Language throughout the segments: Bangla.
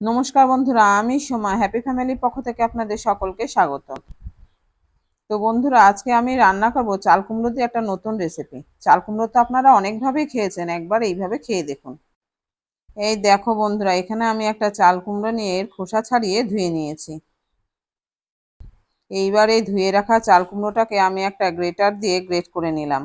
নমস্কার বন্ধুরা, আমি সোমা হ্যাপি ফ্যামিলির পক্ষ থেকে আপনাদের সকলকে স্বাগত। তো বন্ধুরা, আজকে আমি রান্না করব চাল কুমড়ো দিয়ে একটা নতুন রেসিপি চাল কুমড়ো তো আপনারা অনেকভাবেই খেয়েছেন, একবার এইভাবে খেয়ে দেখুন। এই দেখো বন্ধুরা, এখানে আমি একটা চাল কুমড়ো নিয়ে এর খোসা ছাড়িয়ে ধুয়ে নিয়েছি। এইবার এই ধুয়ে রাখা চাল কুমড়োটাকে আমি একটা গ্রেটার দিয়ে গ্রেট করে নিলাম।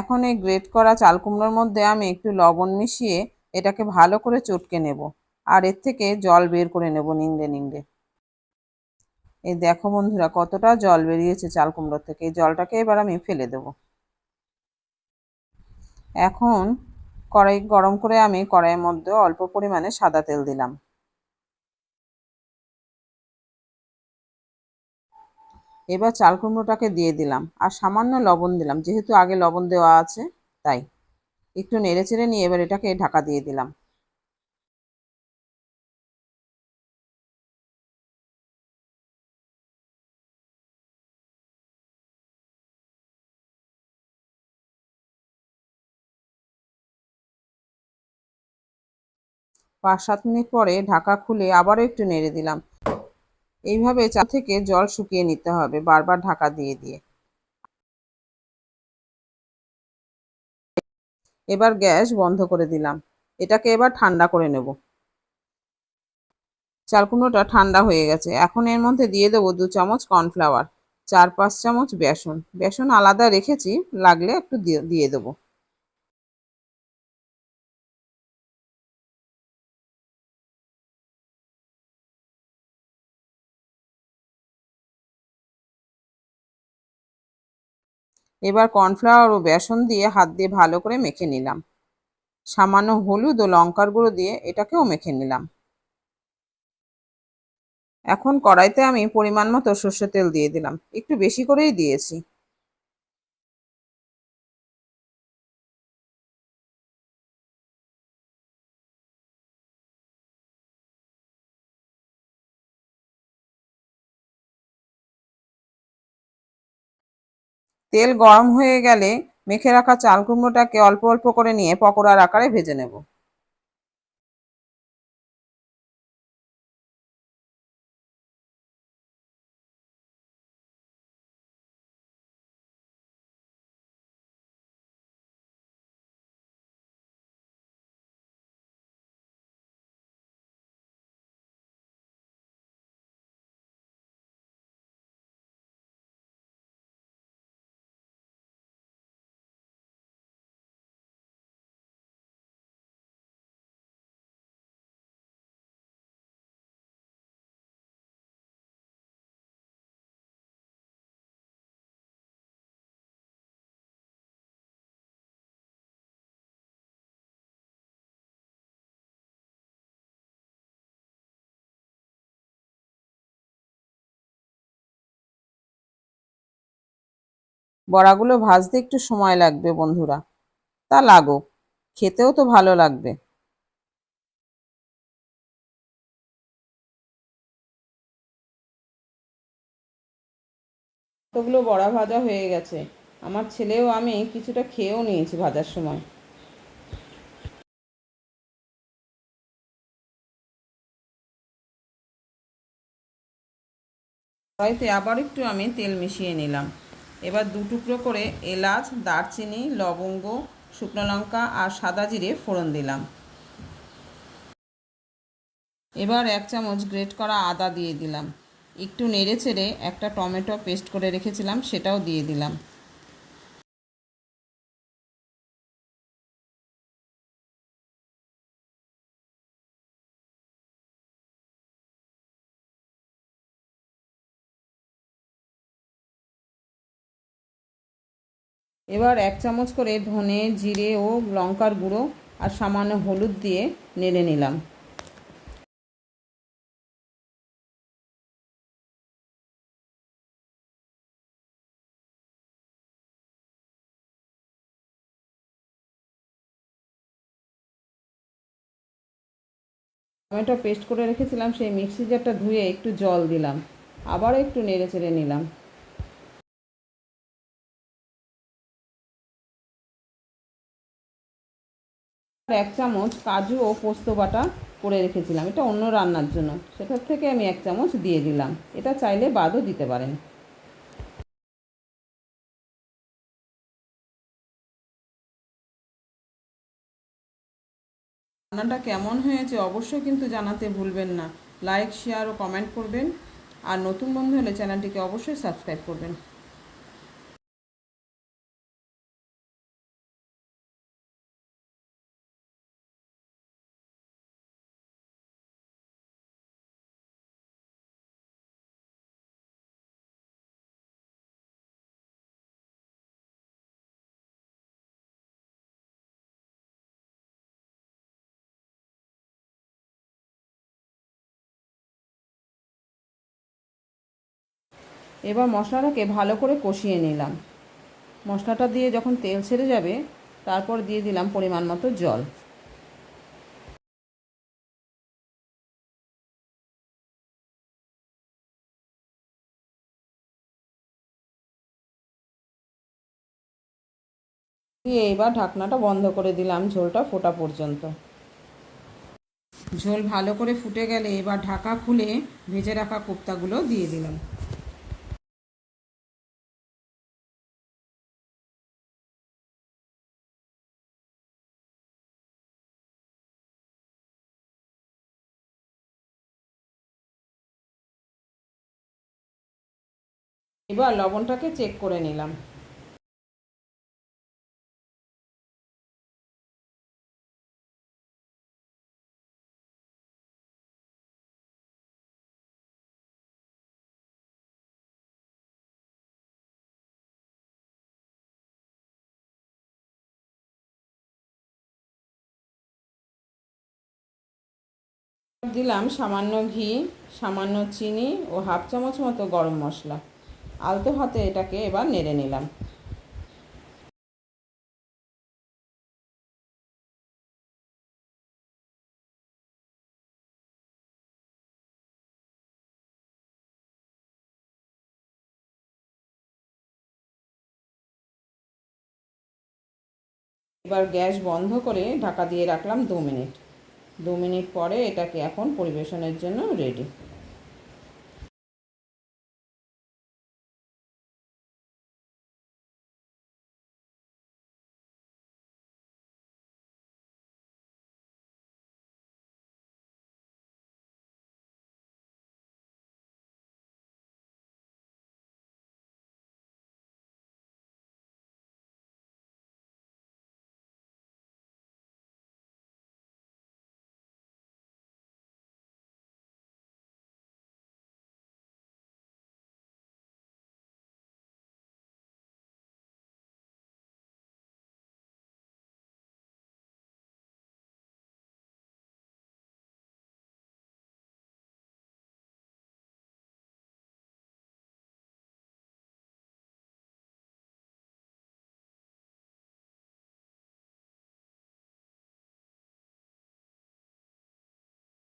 এখন এই গ্রেট করা চাল কুমড়োর মধ্যে আমি একটু লবণ মিশিয়ে এটাকে ভালো করে চটকে নেব। আর এর থেকে জল বের করে নেব নিংড়ে নিংড়ে। এই দেখো বন্ধুরা, কতটা জল বেরিয়েছে চাল কুমড়োর থেকে। এই জলটাকে এবার আমি ফেলে দেব। এখন কড়াই গরম করে আমি কড়াইয়ের মধ্যে অল্প পরিমাণে সাদা তেল দিলাম। এবার চাল কুমড়োটাকে দিয়ে দিলাম। আর সামান্য লবণ দিলাম। যেহেতু আগে লবণ দেওয়া আছে, তাই। একটু নেড়ে চেড়ে নিয়ে এবার এটাকে ঢাকা দিয়ে দিলাম। পাঁচ সাত মিনিট পরে ঢাকা খুলে আবারও একটু নেড়ে দিলাম। এইভাবে চা থেকে জল শুকিয়ে নিতে হবে, বারবার ঢাকা দিয়ে দিয়ে। এবার গ্যাস বন্ধ করে দিলাম। এটাকে এবার ঠান্ডা করে নেব। চাল কুমড়োটা ঠান্ডা হয়ে গেছে। এখন এর মধ্যে দিয়ে দেবো দু চামচ কর্নফ্লাওয়ার, চার পাঁচ চামচ বেসন। বেসন আলাদা রেখেছি, লাগলে একটু দিয়ে দেবো। এবার কর্নফ্লাওয়ার ও বেসন দিয়ে হাত দিয়ে ভালো করে মেখে নিলাম। সামান্য হলুদ ও লঙ্কার গুঁড়ো দিয়ে এটাকেও মেখে নিলাম। এখন কড়াইতে আমি পরিমাণ মতো সর্ষের তেল দিয়ে দিলাম। একটু বেশি করেই দিয়েছি। তেল গরম হয়ে গেলে মেখে রাখা চাল কুমড়োটাকে অল্প অল্প করে নিয়ে পকোড়ার আকারে ভেজে নেব। বড়াগুলো ভাজতে একটু সময় লাগবে, বন্ধুরা। তা লাগুক, খেতেও তো ভালো লাগবে। কতগুলো বড়া ভাজা হয়ে গেছে। আমার ছেলেও আমি কিছুটা খেয়েও নিয়েছি ভাজার সময়। কড়াইতে আবার একটু আমি তেল মিশিয়ে নিলাম। এবার দু টুকরো করে এলাচ, দারচিনি, লবঙ্গ, শুকনো লঙ্কা আর সাদা জিরে ফোড়ন দিলাম। এবার এক চামচ গ্রেট করা আদা দিয়ে দিলাম। একটু নেড়ে চেড়ে একটা টমেটো পেস্ট করে রেখেছিলাম, সেটাও দিয়ে দিলাম। এবার এক চামচ করে ধনে, জিরে ও লঙ্কার গুঁড়ো আর সামান্য হলুদ দিয়ে নেড়ে নিলাম। টমেটো পেস্ট করে রেখেছিলাম, সেই মিক্সি জারটা ধুয়ে একটু জল দিলাম। আবারও একটু নেড়ে চেড়ে নিলাম। আর এক চামচ কাজু ও পোস্ত বাটা করে রেখেছিলাম। এটা অন্য রান্নার জন্য। সেটার থেকে আমি এক চামচ দিয়ে দিলাম। এটা চাইলে বাদও দিতে পারেন। রান্নাটা কেমন হয়েছে অবশ্যই কিন্তু জানাতে ভুলবেন না। লাইক, শেয়ার ও কমেন্ট করবেন। আর নতুন বন্ধু হলে চ্যানেলটিকে অবশ্যই সাবস্ক্রাইব করবেন। এবার মশলাটাকে ভালো করে কষিয়ে নিলাম। মশলাটা দিয়ে যখন তেল ছেড়ে যাবে, তারপর দিয়ে দিলাম পরিমাণ মতো জল। দিয়ে এবার ঢাকনাটা বন্ধ করে দিলাম ঝোলটা ফোটা পর্যন্ত। ঝোল ভালো করে ফুটে গেলে এবার ঢাকা খুলে ভেজে রাখা কোপ্তাগুলো দিয়ে দিলাম। এবার লবণটাকে চেক করে নিলাম। দিলাম সামান্য ঘি, সামান্য চিনি ও হাফ চামচ মতো গরম মশলা। আলতো হাতে এটাকে এবার নেড়ে নিলাম। এবার গ্যাস বন্ধ করে ঢাকা দিয়ে রাখলাম দু মিনিট। দু মিনিট পরে এটাকে এখন পরিবেশনের জন্য রেডি